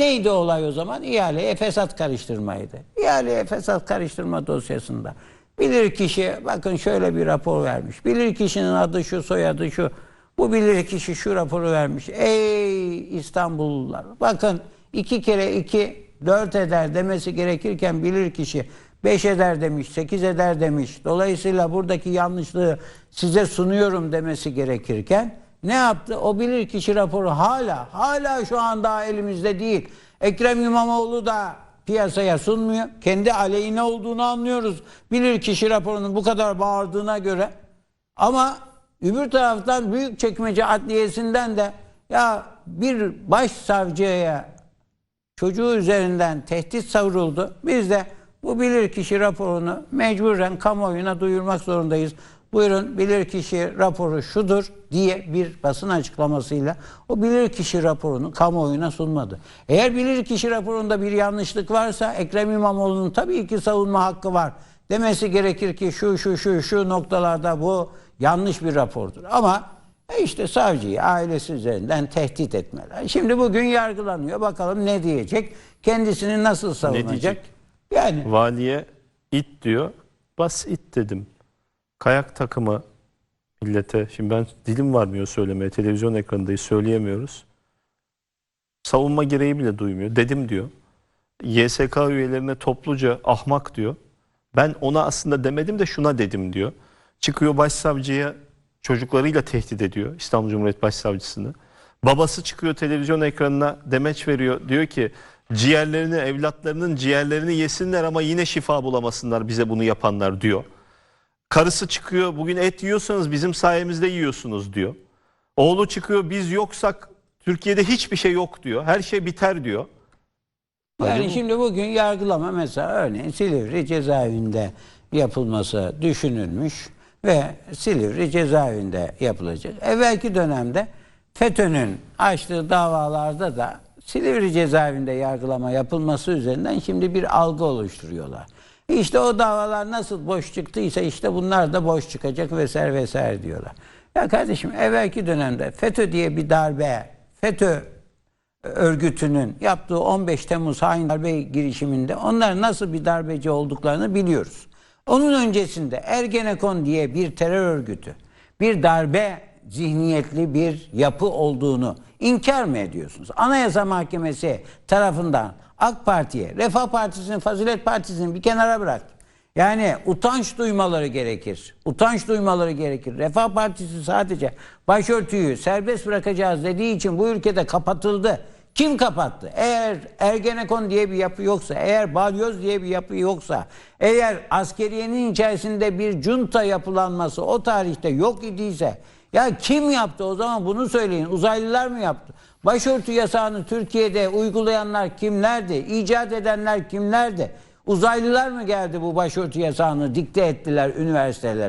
Neydi olay o zaman? İhaleye fesat karıştırmaydı. İhaleye fesat karıştırma dosyasında. Bilir kişi bakın şöyle bir rapor vermiş. Bilir kişinin adı şu soyadı şu. Bu bilir kişi şu raporu vermiş. Ey İstanbullular bakın iki kere iki dört eder demesi gerekirken bilir kişi 5 eder demiş, 8 eder demiş. Dolayısıyla buradaki yanlışlığı size sunuyorum demesi gerekirken ne yaptı? O bilir kişi raporu hala, hala şu an daha elimizde değil. Ekrem İmamoğlu da piyasaya sunmuyor. Kendi aleyhine olduğunu anlıyoruz. Bilir kişi raporunun bu kadar bağırdığına göre. Ama öbür taraftan Büyükçekmece Adliyesi'nden de ya bir başsavcıya çocuğu üzerinden tehdit savruldu. Biz de bu bilirkişi raporunu mecburen kamuoyuna duyurmak zorundayız. Buyurun bilirkişi raporu şudur diye bir basın açıklamasıyla o bilirkişi raporunu kamuoyuna sunmadı. Eğer bilirkişi raporunda bir yanlışlık varsa Ekrem İmamoğlu'nun tabii ki savunma hakkı var. Demesi gerekir ki şu şu şu şu noktalarda bu yanlış bir rapordur. Ama e işte savcıyı ailesi üzerinden tehdit etmeler. Şimdi bugün yargılanıyor. Bakalım ne diyecek? Kendisini nasıl savunacak? diyecek? Yani Valiye it diyor. Bas it dedim. Kayak takımı millete. Şimdi ben dilim varmıyor söylemeye. Televizyon ekranındayız söyleyemiyoruz. Savunma gereği bile duymuyor. Dedim diyor. YSK üyelerine topluca ahmak diyor. Ben ona aslında demedim de şuna dedim diyor. Çıkıyor başsavcıya çocuklarıyla tehdit ediyor İstanbul Cumhuriyet Başsavcısını. Babası çıkıyor televizyon ekranına demeç veriyor. Diyor ki ciğerlerini evlatlarının ciğerlerini yesinler ama yine şifa bulamasınlar bize bunu yapanlar diyor. Karısı çıkıyor bugün et yiyorsanız bizim sayemizde yiyorsunuz diyor. Oğlu çıkıyor biz yoksak Türkiye'de hiçbir şey yok diyor. Her şey biter diyor. yani şimdi bugün yargılama mesela örneğin Silivri cezaevinde yapılması düşünülmüş ve Silivri cezaevinde yapılacak. Evvelki dönemde FETÖ'nün açtığı davalarda da Silivri cezaevinde yargılama yapılması üzerinden şimdi bir algı oluşturuyorlar. İşte o davalar nasıl boş çıktıysa işte bunlar da boş çıkacak vesaire vesaire diyorlar. Ya kardeşim evvelki dönemde FETÖ diye bir darbe, FETÖ örgütünün yaptığı 15 Temmuz hain darbe girişiminde onlar nasıl bir darbeci olduklarını biliyoruz. Onun öncesinde Ergenekon diye bir terör örgütü, bir darbe zihniyetli bir yapı olduğunu inkar mı ediyorsunuz? Anayasa Mahkemesi tarafından AK Parti'ye, Refah Partisi'nin, Fazilet Partisi'ni bir kenara bırak. Yani utanç duymaları gerekir. Utanç duymaları gerekir. Refah Partisi sadece başörtüyü serbest bırakacağız dediği için bu ülkede kapatıldı. Kim kapattı? Eğer Ergenekon diye bir yapı yoksa, eğer Balyoz diye bir yapı yoksa, eğer askeriyenin içerisinde bir junta yapılanması o tarihte yok idiyse, ya kim yaptı o zaman bunu söyleyin. Uzaylılar mı yaptı? Başörtü yasağını Türkiye'de uygulayanlar kimlerdi? İcat edenler kimlerdi? Uzaylılar mı geldi bu başörtü yasağını dikte ettiler üniversitelere?